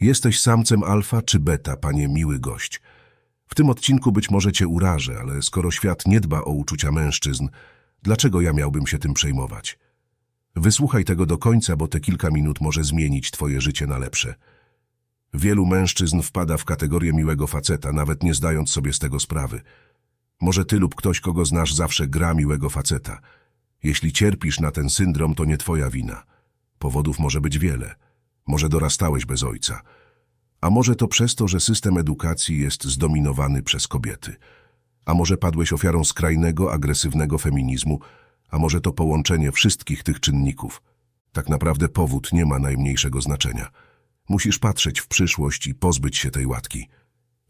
Jesteś samcem alfa czy beta, panie miły gość. W tym odcinku być może cię urażę, ale skoro świat nie dba o uczucia mężczyzn, dlaczego ja miałbym się tym przejmować? Wysłuchaj tego do końca, bo te kilka minut może zmienić twoje życie na lepsze. Wielu mężczyzn wpada w kategorię miłego faceta, nawet nie zdając sobie z tego sprawy. Może ty lub ktoś, kogo znasz, zawsze gra miłego faceta. Jeśli cierpisz na ten syndrom, to nie twoja wina. Powodów może być wiele. Może dorastałeś bez ojca. A może to przez to, że system edukacji jest zdominowany przez kobiety. A może padłeś ofiarą skrajnego, agresywnego feminizmu, a może to połączenie wszystkich tych czynników. Tak naprawdę powód nie ma najmniejszego znaczenia. Musisz patrzeć w przyszłość i pozbyć się tej łatki.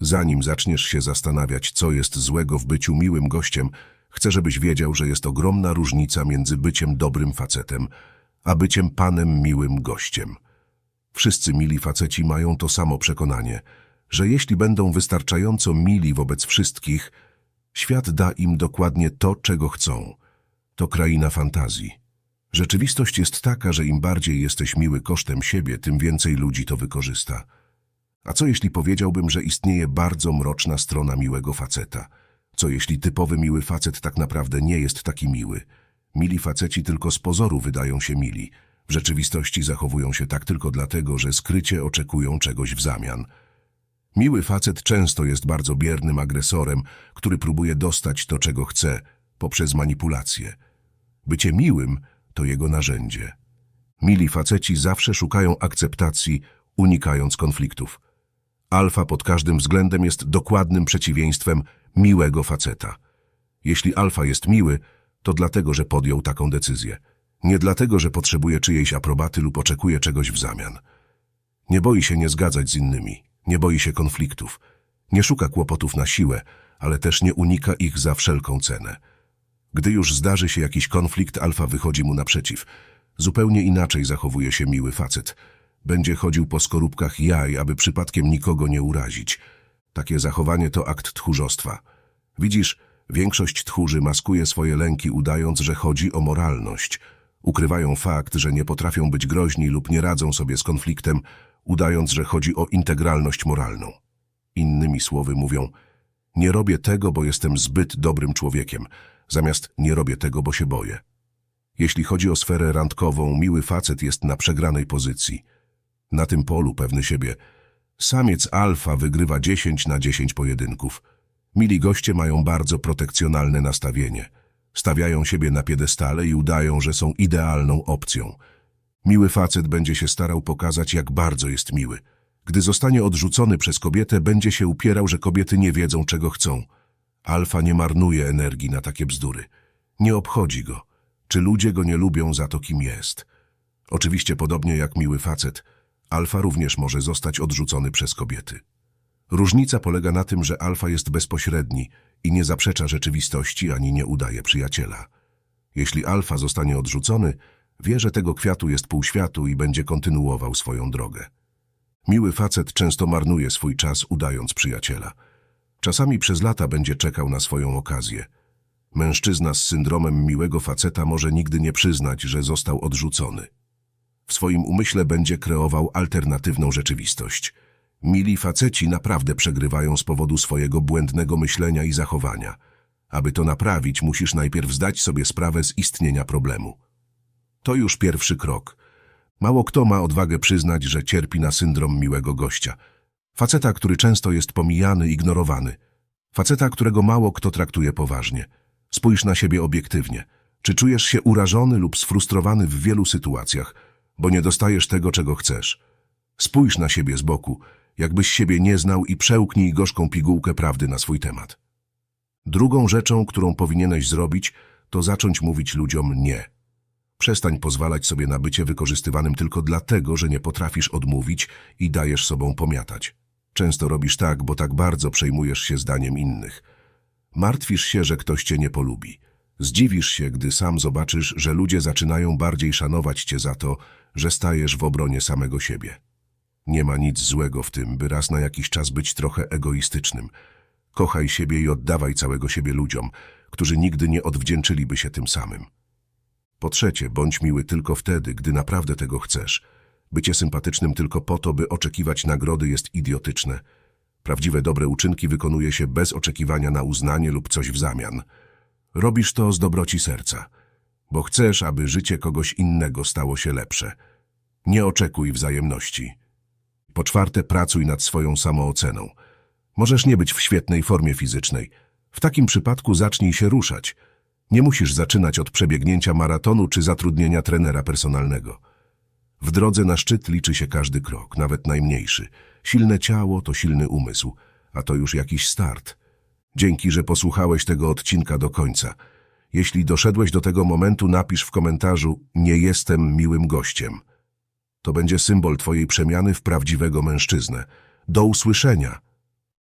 Zanim zaczniesz się zastanawiać, co jest złego w byciu miłym gościem, chcę, żebyś wiedział, że jest ogromna różnica między byciem dobrym facetem, a byciem panem miłym gościem. Wszyscy mili faceci mają to samo przekonanie, że jeśli będą wystarczająco mili wobec wszystkich, świat da im dokładnie to, czego chcą. To kraina fantazji. Rzeczywistość jest taka, że im bardziej jesteś miły kosztem siebie, tym więcej ludzi to wykorzysta. A co jeśli powiedziałbym, że istnieje bardzo mroczna strona miłego faceta? Co jeśli typowy miły facet tak naprawdę nie jest taki miły? Mili faceci tylko z pozoru wydają się mili. W rzeczywistości zachowują się tak tylko dlatego, że skrycie oczekują czegoś w zamian. Miły facet często jest bardzo biernym agresorem, który próbuje dostać to, czego chce, poprzez manipulację. Bycie miłym to jego narzędzie. Mili faceci zawsze szukają akceptacji, unikając konfliktów. Alfa pod każdym względem jest dokładnym przeciwieństwem miłego faceta. Jeśli alfa jest miły, to dlatego, że podjął taką decyzję. Nie dlatego, że potrzebuje czyjejś aprobaty lub oczekuje czegoś w zamian. Nie boi się nie zgadzać z innymi, nie boi się konfliktów, nie szuka kłopotów na siłę, ale też nie unika ich za wszelką cenę. Gdy już zdarzy się jakiś konflikt, alfa wychodzi mu naprzeciw. Zupełnie inaczej zachowuje się miły facet. Będzie chodził po skorupkach jaj, aby przypadkiem nikogo nie urazić. Takie zachowanie to akt tchórzostwa. Widzisz, większość tchórzy maskuje swoje lęki, udając, że chodzi o moralność. Ukrywają fakt, że nie potrafią być groźni lub nie radzą sobie z konfliktem, udając, że chodzi o integralność moralną. Innymi słowy mówią, nie robię tego, bo jestem zbyt dobrym człowiekiem, zamiast nie robię tego, bo się boję. Jeśli chodzi o sferę randkową, miły facet jest na przegranej pozycji. Na tym polu pewny siebie. Samiec alfa wygrywa 10 na 10 pojedynków. Mili goście mają bardzo protekcjonalne nastawienie. Stawiają siebie na piedestale i udają, że są idealną opcją. Miły facet będzie się starał pokazać, jak bardzo jest miły. Gdy zostanie odrzucony przez kobietę, będzie się upierał, że kobiety nie wiedzą, czego chcą. Alfa nie marnuje energii na takie bzdury. Nie obchodzi go. Czy ludzie go nie lubią za to, kim jest? Oczywiście podobnie jak miły facet, alfa również może zostać odrzucony przez kobiety. Różnica polega na tym, że alfa jest bezpośredni i nie zaprzecza rzeczywistości ani nie udaje przyjaciela. Jeśli alfa zostanie odrzucony, wie, że tego kwiatu jest pół światu i będzie kontynuował swoją drogę. Miły facet często marnuje swój czas udając przyjaciela. Czasami przez lata będzie czekał na swoją okazję. Mężczyzna z syndromem miłego faceta może nigdy nie przyznać, że został odrzucony. W swoim umyśle będzie kreował alternatywną rzeczywistość. Mili faceci naprawdę przegrywają z powodu swojego błędnego myślenia i zachowania. Aby to naprawić, musisz najpierw zdać sobie sprawę z istnienia problemu. To już pierwszy krok. Mało kto ma odwagę przyznać, że cierpi na syndrom miłego gościa. Faceta, który często jest pomijany, ignorowany. Faceta, którego mało kto traktuje poważnie. Spójrz na siebie obiektywnie. Czy czujesz się urażony lub sfrustrowany w wielu sytuacjach, bo nie dostajesz tego, czego chcesz? Spójrz na siebie z boku, jakbyś siebie nie znał i przełknij gorzką pigułkę prawdy na swój temat. Drugą rzeczą, którą powinieneś zrobić, to zacząć mówić ludziom nie. Przestań pozwalać sobie na bycie wykorzystywanym tylko dlatego, że nie potrafisz odmówić i dajesz sobą pomiatać. Często robisz tak, bo tak bardzo przejmujesz się zdaniem innych. Martwisz się, że ktoś cię nie polubi. Zdziwisz się, gdy sam zobaczysz, że ludzie zaczynają bardziej szanować cię za to, że stajesz w obronie samego siebie. Nie ma nic złego w tym, by raz na jakiś czas być trochę egoistycznym. Kochaj siebie i oddawaj całego siebie ludziom, którzy nigdy nie odwdzięczyliby się tym samym. Po trzecie, bądź miły tylko wtedy, gdy naprawdę tego chcesz. Bycie sympatycznym tylko po to, by oczekiwać nagrody jest idiotyczne. Prawdziwe dobre uczynki wykonuje się bez oczekiwania na uznanie lub coś w zamian. Robisz to z dobroci serca, bo chcesz, aby życie kogoś innego stało się lepsze. Nie oczekuj wzajemności. Po czwarte, pracuj nad swoją samooceną. Możesz nie być w świetnej formie fizycznej. W takim przypadku zacznij się ruszać. Nie musisz zaczynać od przebiegnięcia maratonu czy zatrudnienia trenera personalnego. W drodze na szczyt liczy się każdy krok, nawet najmniejszy. Silne ciało to silny umysł, a to już jakiś start. Dzięki, że posłuchałeś tego odcinka do końca. Jeśli doszedłeś do tego momentu, napisz w komentarzu Nie jestem miłym gościem. To będzie symbol Twojej przemiany w prawdziwego mężczyznę. Do usłyszenia!